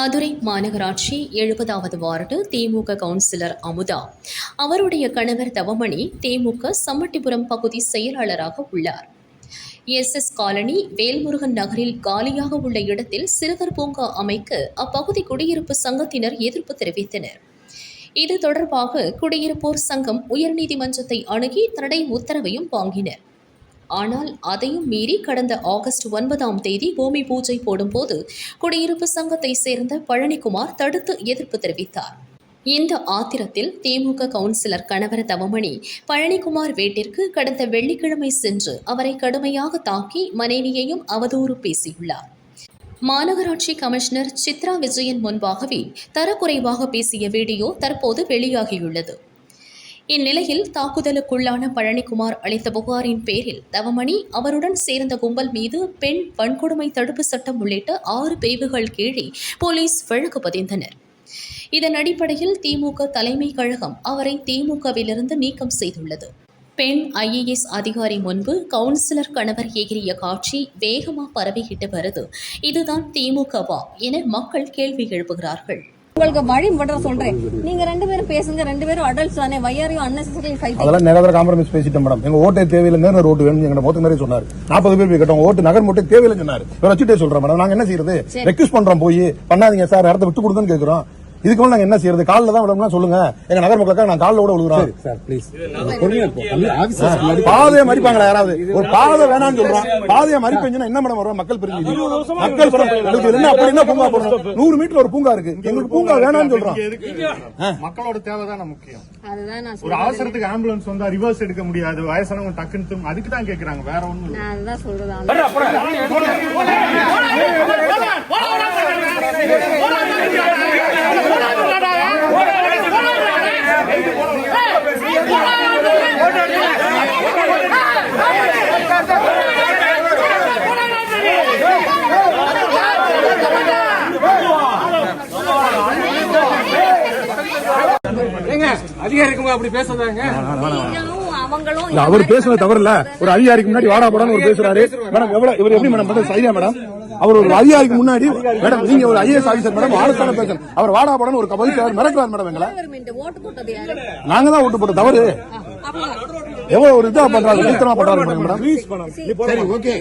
மதுரை மாநகராட்சி எழுபதாவது வார்டு திமுக கவுன்சிலர் அமுதா. அவருடைய கணவர் தவமணி திமுக சம்மட்டிபுரம் பகுதி செயலாளராக உள்ளார். எஸ். எஸ். காலனி வேல்முருகன் நகரில் காலியாக உள்ள இடத்தில் சிறுவர் பூங்கா அமைக்க அப்பகுதி குடியிருப்பு சங்கத்தினர் எதிர்ப்பு தெரிவித்தனர். இது தொடர்பாக குடியிருப்போர் சங்கம் உயர்நீதிமன்றத்தை அணுகி தடை உத்தரவையும் வாங்கினர். ஆனால் அதையும் மீறி கடந்த ஆகஸ்ட் ஒன்பதாம் தேதி பூமி பூஜை போடும்போது குடியிருப்பு சங்கத்தை சேர்ந்த பழனிக்குமார் தடுத்து எதிர்ப்பு தெரிவித்தார். இந்த ஆத்திரத்தில் திமுக கவுன்சிலர் கணவர் தவமணி பழனிக்குமார் வீட்டிற்கு கடந்த வெள்ளிக்கிழமை சென்று அவரை கடுமையாக தாக்கி மனைவியையும் அவதூறு பேசியுள்ளார். மாநகராட்சி கமிஷனர் சித்ரா விஜயன் முன்பாகவே தரக்குறைவாக பேசிய வீடியோ தற்போது வெளியாகியுள்ளது. இந்நிலையில் தாக்குதலுக்குள்ளான பழனிக்குமார் அளித்த புகாரின் பேரில் தவமணி அவருடன் சேர்ந்த கும்பல் மீது பெண் வன்கொடுமை தடுப்பு சட்டம் உள்ளிட்ட ஆறு பிரிவுகள் கீழே போலீஸ் வழக்கு பதிந்தனர். இதன் அடிப்படையில் திமுக தலைமை கழகம் அவரை திமுகவிலிருந்து நீக்கம் செய்துள்ளது. பெண் ஐஏஎஸ் அதிகாரி முன்பு கவுன்சிலர் கணவர் எகிரிய காட்சி வேகமாக பரவிக்கிட்டு வருது. இதுதான் திமுகவா என மக்கள் கேள்வி எழுப்புகிறார்கள். உங்களுக்கு வழி மட்டும் சொல்றேன். நீங்க ரெண்டு பேரும் பேசுங்க ரெண்டு பேரும் அடல்ட்ஸ் தானே. வையாரையும் அன்னெசரி ஃபைட்டிங் அதெல்லாம் நிறைய காம்ப்ரமைஸ் பேசிட்டோம் மேடம் எங்க ஓட்டே தேவையில்லை நேரம் ரோட்டு வேணும் எங்க மொத்த மாதிரி சொன்னாரு. நாற்பது பேர் போய் கட்டோம் ஓட்டு நகர் மட்டும் தேவையில்லை சொன்னாரு. வச்சுட்டே சொல்றோம் மேடம் நாங்க என்ன செய்யறது? ரெக்யூஸ் பண்றோம் போய். பண்ணாதீங்க சார் இடத்த விட்டு கொடுங்கன்னு கேக்குறோம். இதுக்கு மேல நாங்க என்ன செய்யறது? காலில் தான் விடணும்னா சொல்லுங்க. எங்க நகர் மக்களுக்காக நாங்க காலில் விட விழுகிறோம் சார் ப்ளீஸ் பாதையை மறிப்பாங்களா யாராவது? ஒரு பாதை வேணாம்னு சொல்றோம் பாதையை மறிப்பீங்கன்னா என்ன மேடம் வரும்? மக்கள் பிரிஞ்சு மக்கள் என்ன அப்படி என்ன பூங்கா போடணும்? நூறு மீட்டர் ஒரு பூங்கா இருக்கு. எங்களுக்கு பூங்கா வேணாம்னு சொல்றோம் மக்களோட தேவைதானே முக்கியம். அதுதான் நான் ஒரு சொல்றேன். அவசரத்துக்கு ஆம்புலன்ஸ் வந்தா ரிவர்ஸ் எடுக்க முடியாது. வயசானவங்க டக்குன்னு அதுக்கு தான் கேக்குறாங்க. வேற ஒண்ணும் இல்ல. நான் அதுதான் சொல்றேன். அப்படி அவர் பேசுனது தவறு இல்ல. ஒரு அதிகாரிக்கு முன்னாடி வாடா போடான்னு ஒரு பேசுறாரு. மேடம் எவ்வளவு இவர் எப்படி மேடம்? பண்றது சரியா மேடம்? அவர் ஒரு அதிகாரிக்கு முன்னாடி மேடம் நீங்க ஒரு ஐஏஎஸ் ஆபீசர் மேடம் ஆளுக்கான பேசணும். அவர் வாடா போடான்னு ஒரு கபடி சார் மிரட்டுவார் மேடம் எங்களை. நாங்க தான் ஓட்டு போட்ட தவறு. எவ்வளவு ஒரு இதா மேடம் சரி ஓகே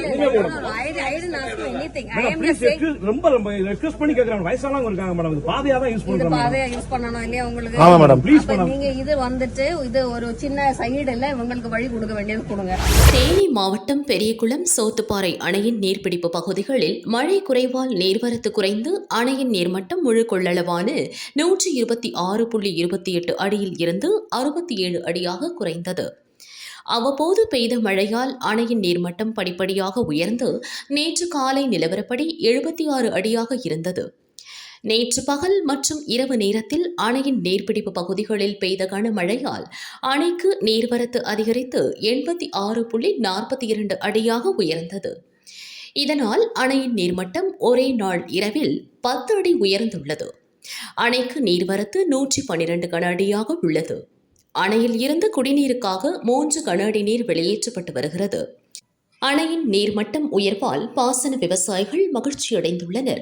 ஐ அம் ஜஸ்ட் ரொம்ப ரொம்ப ரெக்வஸ்ட் பண்ணி கேக்குறாங்க வயசானவங்க இருக்காங்க மேடம் இது பாதையா தான் யூஸ் பண்றாங்க பாதையா யூஸ் பண்ணணும் இல்லையா உங்களுக்கு? ஆமா மேடம் அப்ப நீங்க இது வந்துட்டு இது ஒரு சின்ன சைடு இல்ல இவங்களுக்கு வழி கொடுக்க வேண்டியது கொடுங்க. தேனி மாவட்டம் பெரியகுளம் சோத்துப்பாறை அணையின் நீர்பிடிப்பு பகுதிகளில் மழை குறைவால் நீர்வரத்து குறைந்து அணையின் நீர்மட்டம் முழு கொள்ளளவான நூற்றி இருபத்தி ஆறு புள்ளி இருபத்தி எட்டு அடியில் இருந்து அறுபத்தி ஏழு அடியாக குறைந்தது. அவ்வப்போது பெய்த மழையால் அணையின் நீர்மட்டம் படிப்படியாக உயர்ந்து நேற்று காலை நிலவரப்படி எழுபத்தி ஆறு அடியாக இருந்தது. நேற்று பகல் மற்றும் இரவு நேரத்தில் அணையின் நீர்பிடிப்பு பகுதிகளில் பெய்த கனமழையால் அணைக்கு நீர்வரத்து அதிகரித்து எண்பத்தி ஆறு புள்ளி நாற்பத்தி இரண்டு அடியாக உயர்ந்தது. இதனால் அணையின் நீர்மட்டம் ஒரே நாள் இரவில் பத்து அடி உயர்ந்துள்ளது. அணைக்கு நீர்வரத்து நூற்றி பன்னிரண்டு கன அடியாக உள்ளது. அணையில் இருந்து குடிநீருக்காக மூன்று கன அடி நீர் வெளியேற்றப்பட்டு வருகிறது. அணையின் நீர்மட்டம் உயர்வால் பாசன விவசாயிகள் மகிழ்ச்சியடைந்துள்ளனர்.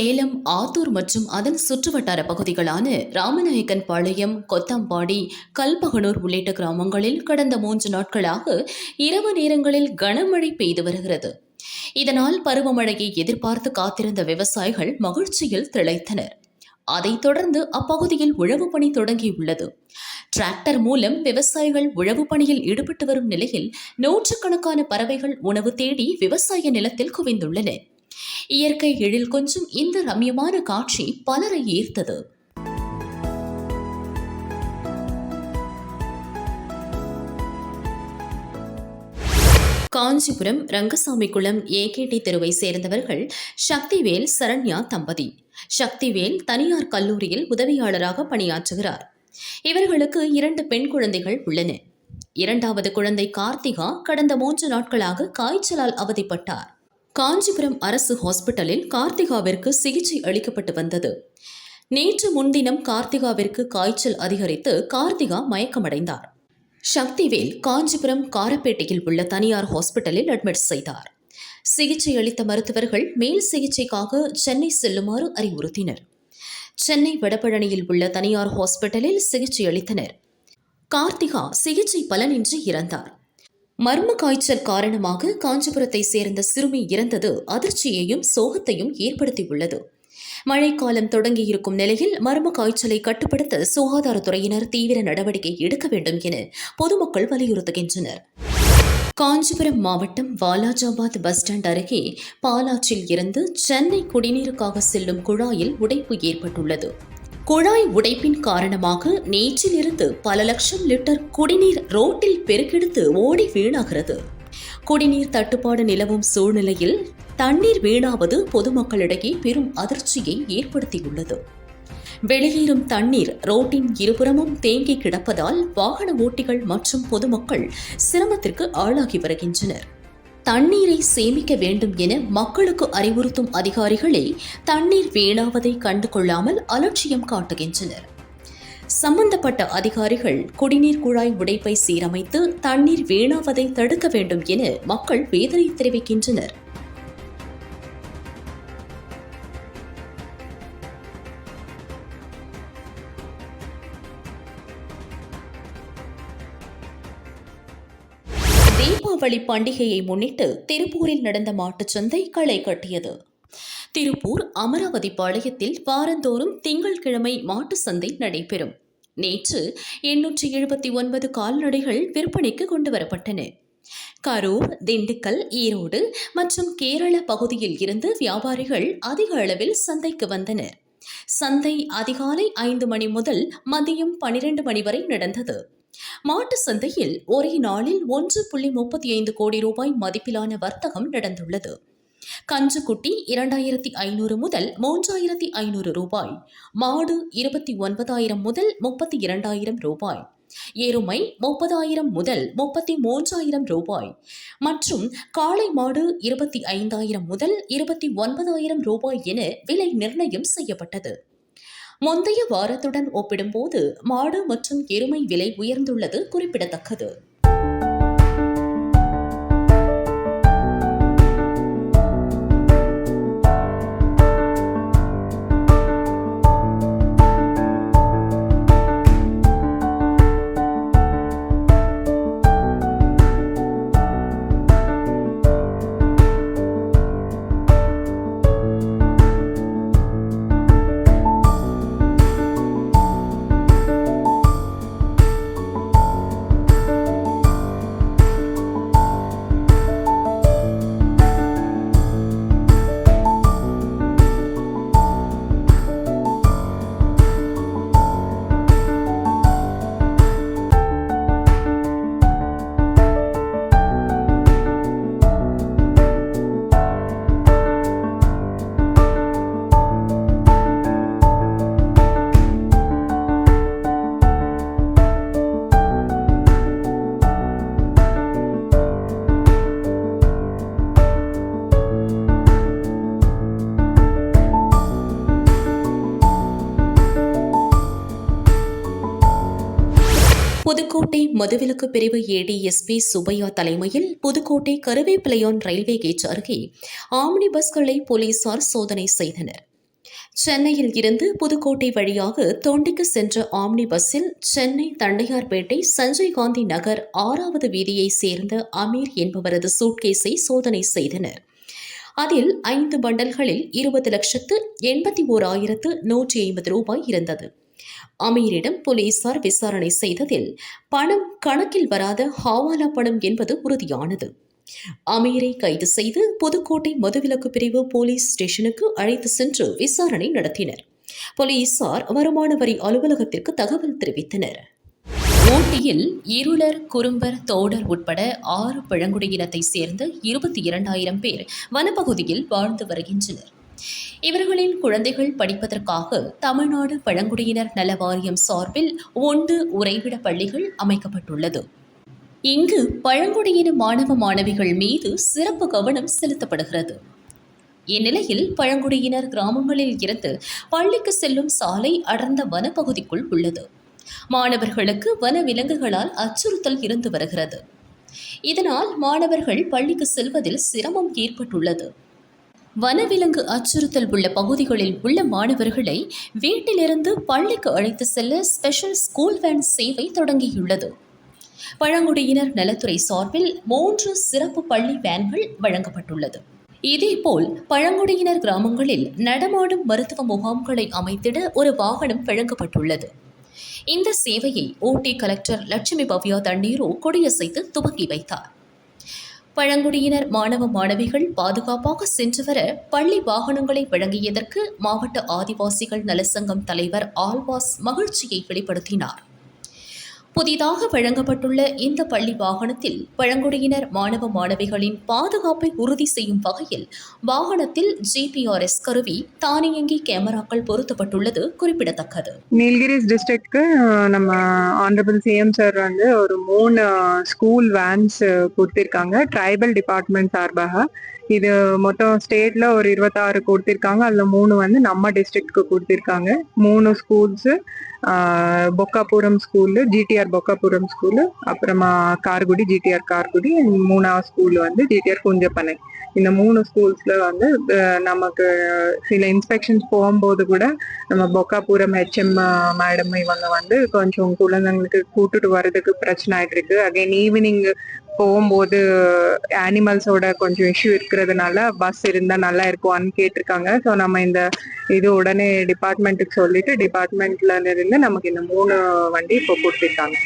சேலம் ஆத்தூர் மற்றும் அதன் சுற்றுவட்டார பகுதிகளான ராமநாயக்கன் பாளையம் கொத்தம்பாடி கல்பகனூர் உள்ளிட்ட கிராமங்களில் கடந்த மூன்று நாட்களாக இரவு நேரங்களில் கனமழை பெய்து வருகிறது. இதனால் பருவமழையை எதிர்பார்த்து காத்திருந்த விவசாயிகள் மகிழ்ச்சியில் திளைத்தனர். அதைத் தொடர்ந்து அப்பகுதியில் உழவு பணி தொடங்கியுள்ளது. டிராக்டர் மூலம் விவசாயிகள் உழவு பணியில் ஈடுபட்டு வரும் நிலையில் நூற்றுக்கணக்கான பறவைகள் உணவு தேடி விவசாய நிலத்தில் குவிந்துள்ளன. இயற்கை எழில் கொஞ்சம் இந்த ரம்யமான காட்சி பலரை ஈர்த்தது. காஞ்சிபுரம் ரங்கசாமி குளம் ஏகேடி தெருவை சேர்ந்தவர்கள் சக்திவேல் சரண்யா தம்பதி. சக்திவேல் தனியார் கல்லூரியில் உதவியாளராக பணியாற்றுகிறார். இவர்களுக்கு இரண்டு பெண் குழந்தைகள் உள்ளன. இரண்டாவது குழந்தை கார்த்திகா கடந்த மூன்று நாட்களாக காய்ச்சலால் அவதிப்பட்டார். காஞ்சிபுரம் அரசு ஹாஸ்பிட்டலில் கார்த்திகாவிற்கு சிகிச்சை அளிக்கப்பட்டு வந்தது. நேற்று முன்தினம் கார்த்திகாவிற்கு காய்ச்சல் அதிகரித்து கார்த்திகா மயக்கமடைந்தார். சக்திவேல் காஞ்சிபுரம் காரப்பேட்டையில் உள்ள தனியார் ஹாஸ்பிட்டலில் அட்மிட் செய்தார். சிகிச்சை அளித்த மருத்துவர்கள் மேல் சிகிச்சைக்காக சென்னை செல்லுமாறு அறிவுறுத்தினர். சென்னை வடபழனியில் உள்ள தனியார் ஹாஸ்பிட்டலில் சிகிச்சை அளித்தனர். கார்த்திகா சிகிச்சை பலனின்றி இறந்தார். மர்ம காய்ச்சல் காரணமாக காஞ்சிபுரத்தை சேர்ந்த சிறுமி இறந்தது. அதிர்ச்சியையும் சோகத்தையும் ஏற்படுத்தியுள்ளது. மழைக்காலம் தொடங்கியிருக்கும் நிலையில் மர்ம காய்ச்சலை கட்டுப்படுத்த சுகாதாரத்துறையினர் தீவிர நடவடிக்கை எடுக்க வேண்டும் என பொதுமக்கள் வலியுறுத்துகின்றனர். காஞ்சிபுரம் மாவட்டம் வாலாஜாபாத் பஸ் ஸ்டாண்ட் அருகே பாலாற்றில் இருந்து சென்னை குடிநீருக்காக செல்லும் குழாயில் உடைப்பு ஏற்பட்டுள்ளது. குழாய் உடைப்பின் காரணமாக நேற்றிலிருந்து பல லட்சம் லிட்டர் குடிநீர் ரோட்டில் பெருக்கெடுத்து ஓடி வீணாகிறது. குடிநீர் தட்டுப்பாடு நிலவும் சூழ்நிலையில் தண்ணீர் வீணாவது பொதுமக்களிடையே பெரும் அதிர்ச்சியை ஏற்படுத்தியுள்ளது. வெளியேறும் தண்ணீர் ரோட்டின் இருபுறமும் தேங்கி கிடப்பதால் வாகன ஓட்டிகள் மற்றும் பொதுமக்கள் சிரமத்திற்கு ஆளாகி வருகின்றனர். தண்ணீரை சேமிக்க வேண்டும் என மக்களுக்கு அறிவுறுத்தும் அதிகாரிகளே தண்ணீர் வீணாவதை கண்டு கொள்ளாமல் அலட்சியம் காட்டுகின்றனர். சம்பந்தப்பட்ட அதிகாரிகள் குடிநீர் குழாய் உடைப்பை சீரமைத்து தண்ணீர் வீணாவதை தடுக்க வேண்டும் என மக்கள் வேதனை தெரிவிக்கின்றனர். தீபாவளி பண்டிகையை முன்னிட்டு திருப்பூரில் நடந்த மாட்டுச் சந்தை களை கட்டியது. திருப்பூர் அமராவதி பாளையத்தில் வாரந்தோறும் திங்கள்கிழமை மாட்டு சந்தை நடைபெறும். நேற்று எண்ணூற்றி எழுபத்தி ஒன்பது கால்நடைகள் விற்பனைக்கு கொண்டு வரப்பட்டன. கரூர் திண்டுக்கல் ஈரோடு மற்றும் கேரள பகுதியில் இருந்து வியாபாரிகள் அதிக அளவில் சந்தைக்கு வந்தனர் சந்தை அதிகாலை ஐந்து மணி முதல் மதியம் பனிரெண்டு மணி வரை நடந்தது. மாட்டு சந்தையில் ஒரே நாளில் ஒன்று புள்ளி முப்பத்தி ஐந்து கோடி ரூபாய் மதிப்பிலான வர்த்தகம் நடந்துள்ளது. கஞ்சுக்குட்டி இரண்டாயிரத்தி ஐநூறு முதல் மூன்றாயிரத்தி ஐநூறு ரூபாய் மாடு இருபத்தி ஒன்பதாயிரம் முதல் முப்பத்தி இரண்டாயிரம் ரூபாய் எருமை முப்பதாயிரம் முதல் முப்பத்தி மூன்றாயிரம் ரூபாய் மற்றும் காளை மாடு இருபத்தி ஐந்தாயிரம் முதல் இருபத்தி ஒன்பதாயிரம் ரூபாய் என விலை நிர்ணயம் செய்யப்பட்டது. முந்தைய வாரத்துடன் ஒப்பிடும்போது மாடு மற்றும் எருமை விலை உயர்ந்துள்ளது குறிப்பிடத்தக்கது. புதுக்கோட்டை மதுவிலக்கு பிரிவு ஏடிஎஸ்பி சுபையா தலைமையில் புதுக்கோட்டை கருவேப்பிலையான் ரயில்வே கேட் அருகே ஆம்னி பஸ்களை போலீசார் சோதனை செய்தனர். சென்னையில் இருந்து புதுக்கோட்டை வழியாக தொண்டிக்கு சென்ற ஆம்னி பஸ்ஸில் சென்னை தண்டையார்பேட்டை சஞ்சய் காந்தி நகர் ஆறாவது வீதியைச் சேர்ந்த அமீர் என்பவரது சூட்கேஸை சோதனை செய்தனர். அதில் ஐந்து பண்டல்களில் இருபது லட்சத்து எண்பத்தி ஓர் ஆயிரத்து நூற்றி ஐம்பது ரூபாய் இருந்தது. அமீரிடம் போலீசார் விசாரணை செய்ததில் பணம் கணக்கில் வராத ஹவாலா பணம் என்பது உறுதியானது. அமீரை கைது செய்து புதுக்கோட்டை மதுவிலக்கு பிரிவு போலீஸ் ஸ்டேஷனுக்கு அழைத்து சென்று விசாரணை நடத்தினர். போலீசார் வருமான வரி அலுவலகத்திற்கு தகவல் தெரிவித்தனர். ஊட்டியில் இருளர் குறும்பர் தோடர் உட்பட ஆறு பழங்குடியினத்தை சேர்ந்த இருபத்தி இரண்டாயிரம் பேர் வனப்பகுதியில் வாழ்ந்து வருகின்றனர். இவர்களின் குழந்தைகள் படிப்பதற்காக தமிழ்நாடு பழங்குடியினர் நல வாரியம் சார்பில் ஒன்று உறைவிட பள்ளிகள் அமைக்கப்பட்டுள்ளது. இங்கு பழங்குடியின மாணவ மாணவிகள் மீது சிறப்பு கவனம் செலுத்தப்படுகிறது. இந்நிலையில் பழங்குடியினர் கிராமங்களில் இருந்து பள்ளிக்கு செல்லும் சாலை அடர்ந்த வனப்பகுதிக்குள் உள்ளது. மாணவர்களுக்கு வன விலங்குகளால் அச்சுறுத்தல் இருந்து வருகிறது. இதனால் மாணவர்கள் பள்ளிக்கு செல்வதில் சிரமம் ஏற்பட்டுள்ளது. வனவிலங்கு அச்சுறுத்தல் உள்ள பகுதிகளில் உள்ள மாணவர்களை வீட்டிலிருந்து பள்ளிக்கு அழைத்து செல்ல ஸ்பெஷல் ஸ்கூல் வேன் சேவை தொடங்கியுள்ளது. பழங்குடியினர் நலத்துறை சார்பில் மூன்று சிறப்பு பள்ளி வேன்கள் வழங்கப்பட்டுள்ளது. இதேபோல் பழங்குடியினர் கிராமங்களில் நடமாடும் மருத்துவ முகாம்களை அமைத்திட ஒரு வாகனம் வழங்கப்பட்டுள்ளது. இந்த சேவையை ஓடி கலெக்டர் லட்சுமி பவ்யா தண்ணீரோ கொடியசைத்து துவங்கி வைத்தார். பழங்குடியினர் மாணவ மாணவிகள் பாதுகாப்பாக சென்று வர பள்ளி வாகனங்களை வழங்கியதற்கு மாவட்ட ஆதிவாசிகள் நலசங்கம் தலைவர் ஆல்வாஸ் மகிழ்ச்சியை வெளிப்படுத்தினார். புதிதாக வழங்கப்பட்டுள்ள இந்த பள்ளி வாகனத்தில் பழங்குடியினர் மாணவ மாணவிகளின் பாதுகாப்பை உறுதி செய்யும் வகையில் வாகனத்தில் ஜிபிஆர்எஸ் கருவி தானியங்கி கேமராக்கள் பொருத்தப்பட்டுள்ளது குறிப்பிடத்தக்கது. நீலகிரிஸ் டிஸ்ட்ரிக்ட்க்கு நம்ம ஆனரபிள் சிஎம் சார் வந்து ஒரு மூணு ஸ்கூல் வேன்ஸ் கொடுத்திருக்காங்க. ட்ரைபல் டிபார்ட்மெண்ட் சார்பாக. இது மொத்தம் ஸ்டேட்ல ஒரு இருபத்தாறு கொடுத்திருக்காங்க. அதுல மூணு வந்து நம்ம டிஸ்ட்ரிக்ட்க்கு கொடுத்திருக்காங்க. மூணு schools Bokkapuram school GTR Bokkapuram school அப்புறமா கார்குடி ஜிடிஆர் கார்குடி மூணாவது ஸ்கூல் வந்து ஜிடிஆர் குஞ்சப்பனை இந்த மூணு ஸ்கூல்ஸ்ல வந்து நமக்கு சில இன்ஸ்பெக்ஷன்ஸ் போகும்போது கூட நம்ம பொக்காபுரம் ஹெச்எம் மேடம் இவங்க வந்து கொஞ்சம் குழந்தைங்களுக்கு கூட்டுட்டு வர்றதுக்கு பிரச்சனை ஆயிட்டு இருக்கு. அகைன் ஈவினிங் போகும்போது அனிமல்ஸோட கொஞ்சம் இஷ்யூ இருக்கிறதுனால பஸ் இருந்தா நல்லா இருக்கும்னு கேட்டிருக்காங்க. ஸோ நம்ம இந்த இது உடனே டிபார்ட்மெண்ட்டுக்கு சொல்லிட்டு டிபார்ட்மெண்ட்ல இருந்து நமக்கு இந்த மூணு வண்டி இப்போ கொடுத்துருக்காங்க.